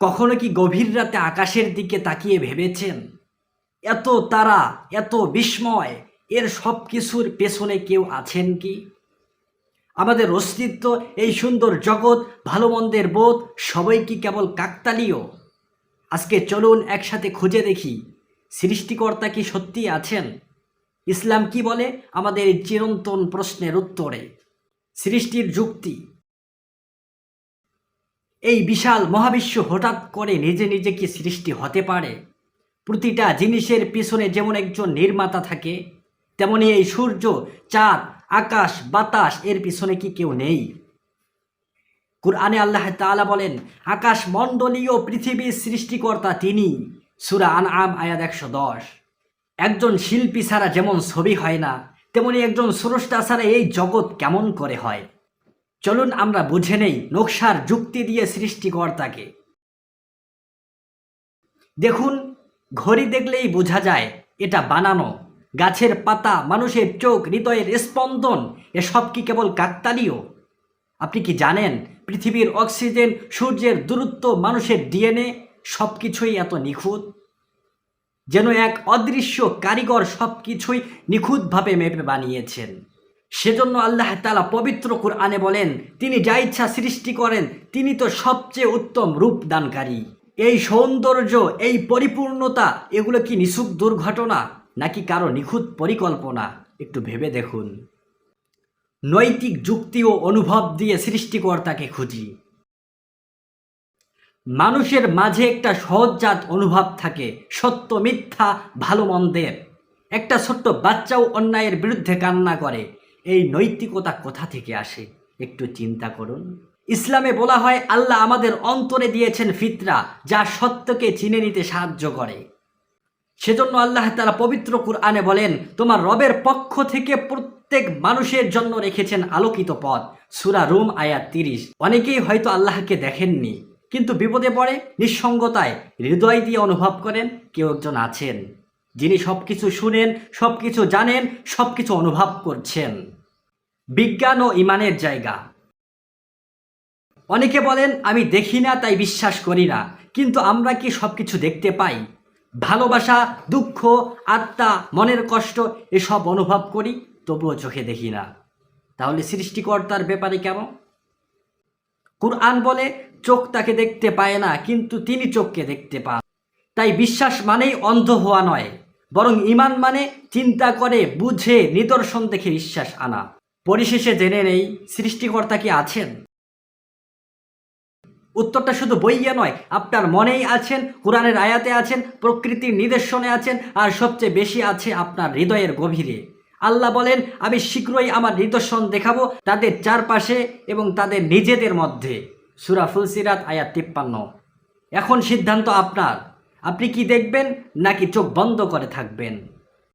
কখনো কি গভীর রাতে আকাশের দিকে তাকিয়ে ভেবেছেন? এত তারা, এত বিস্ময়, এর সব কিছুর পেছনে কেউ আছেন কি? আমাদের অস্তিত্ব, এই সুন্দর জগৎ ভালো মন্দের বোধ, সবাই কি কেবল কাকতালীয়? আজকে চলুন একসাথে খুঁজে দেখি, সৃষ্টিকর্তা কি সত্যি আছেন? ইসলাম কি বলে আমাদের চিরন্তন প্রশ্নের উত্তরে? সৃষ্টির যুক্তি এই বিশাল মহাবিশ্ব হঠাৎ করে নিজে নিজে কি সৃষ্টি হতে পারে? প্রতিটা জিনিসের পিছনে যেমন একজন নির্মাতা থাকে, তেমনি এই সূর্য, চাঁদ, আকাশ, বাতাস এর পিছনে কি কেউ নেই। কুরআনে আল্লাহ তাআলা বলেন, আকাশ মণ্ডলীয় পৃথিবীর সৃষ্টিকর্তা তিনি। সুরা আন আম আয়াত একশো দশ। একজন শিল্পী ছাড়া যেমন ছবি হয় না, তেমনি একজন স্রষ্টা ছাড়া এই জগৎ কেমন করে হয়? চলুন আমরা বুঝে নেই নকশার যুক্তি দিয়ে সৃষ্টিকর্তাকে। দেখুন, ঘড়ি দেখলেই বোঝা যায়, এটা বানানো। গাছের পাতা, মানুষের চোখ, হৃদয়ের স্পন্দন, এসব কি কেবল কাকতালীয়? আপনি কি জানেন, পৃথিবীর অক্সিজেন সূর্যের দূরত্ব, মানুষের ডিএনএ, সব কিছুই এত নিখুঁত? যেন এক অদৃশ্য কারিগর সব কিছুই নিখুঁতভাবে মেপে বানিয়েছেন। সেজন্য আল্লাহ তালা পবিত্র কুরআনে বলেন, তিনি যা ইচ্ছা সৃষ্টি করেন, তিনি তো সবচেয়ে উত্তম রূপদানকারী। এই সৌন্দর্য, এই পরিপূর্ণতা, এগুলো কি নিছুক দুর্ঘটনা, নাকি কারও নিখুঁত পরিকল্পনা? একটু ভেবে দেখুন। নৈতিক যুক্তি ও অনুভব দিয়ে সৃষ্টিকর্তাকে খুঁজি। মানুষের মাঝে একটা সহজাত অনুভব থাকে, সত্য, মিথ্যা, ভালো, মন্দের। একটা ছোট্ট বাচ্চাও অন্যায়ের বিরুদ্ধে কান্না করে। এই নৈতিকতা কোথা থেকে আসে? একটু চিন্তা করুন। ইসলামে বলা হয়, আল্লাহ আমাদের অন্তরে দিয়েছেন ফিতরা, যা সত্যকে চিনে নিতে সাহায্য করে। সেজন্য আল্লাহ তারা পবিত্র কুরআনে বলেন, তোমার রবের পক্ষ থেকে প্রত্যেক মানুষের জন্য রেখেছেন আলোকিত পথ। সুরা রুম, আয়াত তিরিশ। অনেকেই হয়তো আল্লাহকে দেখেননি, কিন্তু বিপদে পড়ে, নিঃসঙ্গতায় হৃদয় দিয়ে অনুভব করেন, কেউ একজন আছেন। যিনি সব কিছু শুনেন সব কিছু জানেন সব কিছু অনুভব করছেন। বিজ্ঞান ও ইমানের জায়গা। অনেকে বলেন, আমি দেখি না, তাই বিশ্বাস করি না। কিন্তু আমরা কি সব কিছু দেখতে পাই? ভালোবাসা, দুঃখ, আত্মা, মনের কষ্ট, এসব অনুভব করি, তবুও চোখে দেখি না। তাহলে সৃষ্টিকর্তার ব্যাপারে কেমন? কুরআন বলে, চোখ তাকে দেখতে পায় না, কিন্তু তিনি চোখকে দেখতে পান। তাই বিশ্বাস মানেই অন্ধ হওয়া নয়, বরং ইমান মানে চিন্তা করে, বুঝে, নিদর্শন দেখে বিশ্বাস আনা। পরিশেষে জেনে নেই, সৃষ্টিকর্তা কি আছেন? উত্তরটা শুধু বইয়ে নয়, আপনার মনেই আছেন, কোরআনের আয়াতে আছেন, প্রকৃতির নিদর্শনে আছেন, আর সবচেয়ে বেশি আছে আপনার হৃদয়ের গভীরে। আল্লাহ বলেন, আমি শীঘ্রই আমার নিদর্শন দেখাবো তাদের চারপাশে এবং তাদের নিজেদের মধ্যে। সুরা ফুলসিরাত, আয়াত তিপ্পান্ন। এখন সিদ্ধান্ত আপনার। আপনি কি দেখবেন নাকি চোখ বন্ধ করে থাকবেন?